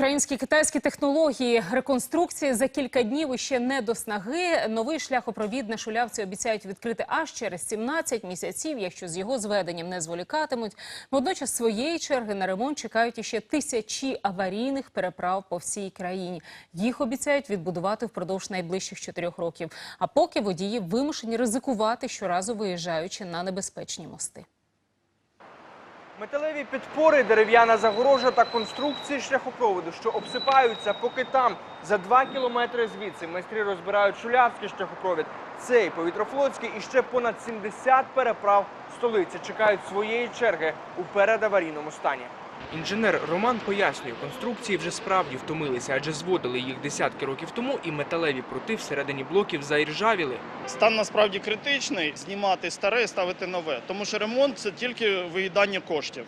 Українські китайські технології реконструкції за кілька днів і ще не до снаги. Новий шляхопровід на шулявці обіцяють відкрити аж через 17 місяців, якщо з його зведенням не зволікатимуть. Водночас своєї черги на ремонт чекають іще тисячі аварійних переправ по всій країні. Їх обіцяють відбудувати впродовж найближчих чотирьох років. А поки водії вимушені ризикувати щоразу виїжджаючи на небезпечні мости. Металеві підпори, дерев'яна загорожа та конструкції шляхопроводу, що обсипаються, поки там за два кілометри звідси майстри розбирають шулявський шляхопровід. Цей повітрофлотський і ще понад 70 переправ столиці чекають своєї черги у передаварійному стані. Інженер Роман пояснює, конструкції вже справді втомилися, адже зводили їх десятки років тому, і металеві прути всередині блоків заіржавіли. Стан насправді критичний. Знімати старе, ставити нове. Тому що ремонт це тільки виїдання коштів.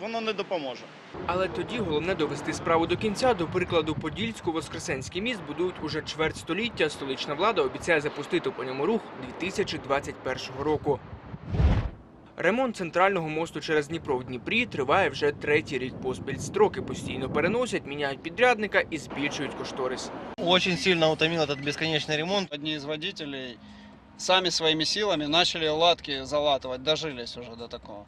Воно не допоможе. Але тоді головне довести справу до кінця. До прикладу, Подільсько-Воскресенський міст будують уже чверть століття. Столична влада обіцяє запустити по ньому рух 2021 року. Ремонт центрального мосту через Дніпро в Дніпрі триває вже третій рік поспіль. Строки постійно переносять, міняють підрядника і збільшують кошторис. Очень сильно утомил этот бесконечный ремонт. Одни из водителей сами своими силами начали латки залатывать, дожились уже до такого.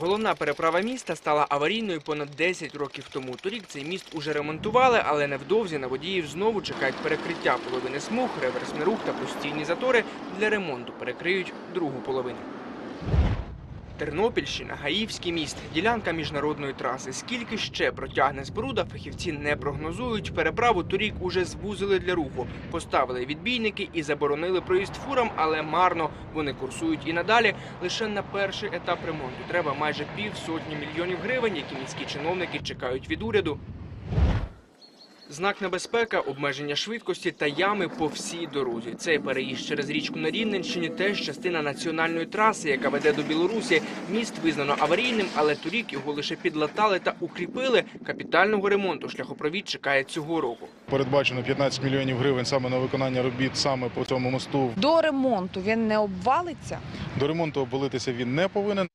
Головна переправа міста стала аварійною понад 10 років тому. Торік цей міст уже ремонтували, але невдовзі на водіїв знову чекають перекриття половини смуг, реверсний рух та постійні затори для ремонту перекриють другу половину. Тернопільщина, Гаївський міст, ділянка міжнародної траси. Скільки ще протягне споруда, фахівці не прогнозують. Переправу торік уже звузили для руху, поставили відбійники і заборонили проїзд фурам, але марно вони курсують і надалі. Лише на перший етап ремонту треба майже півсотні мільйонів гривень, які міські чиновники чекають від уряду. Знак небезпека, обмеження швидкості та ями по всій дорозі. Цей переїзд через річку на Рівненщині теж частина національної траси, яка веде до Білорусі. Міст визнано аварійним, але торік його лише підлатали та укріпили. Капітального ремонту шляхопровід чекає цього року. Передбачено 15 мільйонів гривень саме на виконання робіт саме по цьому мосту. До ремонту він не обвалиться. До ремонту обвалитися він не повинен.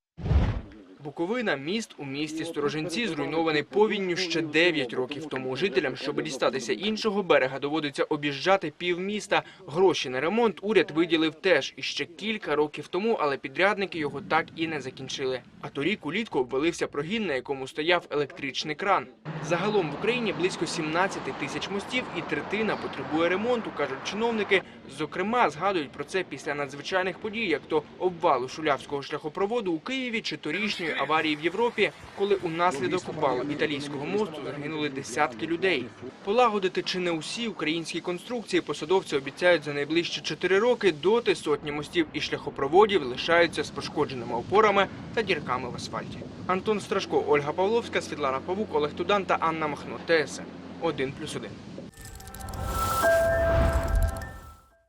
Буковина міст у місті Сторожинці зруйнований повінню ще 9 років тому. Жителям, щоб дістатися іншого берега, доводиться об'їжджати півміста. Гроші на ремонт уряд виділив теж іще кілька років тому, але підрядники його так і не закінчили. А торік улітку обвалився прогін, на якому стояв електричний кран. Загалом в Україні близько 17 тисяч мостів, і третина потребує ремонту, кажуть чиновники. Зокрема, згадують про це після надзвичайних подій, як то обвалу шулявського шляхопроводу у Києві чи торішньої аварії в Європі, коли унаслідок обвалу італійського мосту загинули десятки людей. Полагодити чи не усі українські конструкції посадовці обіцяють за найближчі 4 роки. Доти сотні мостів і шляхопроводів лишаються з пошкодженими опорами та дірками в асфальті. Антон Страшко, Ольга Павловська, Світлана Павук, Олег Тудан та Анна Махно. ТСН 1+,1.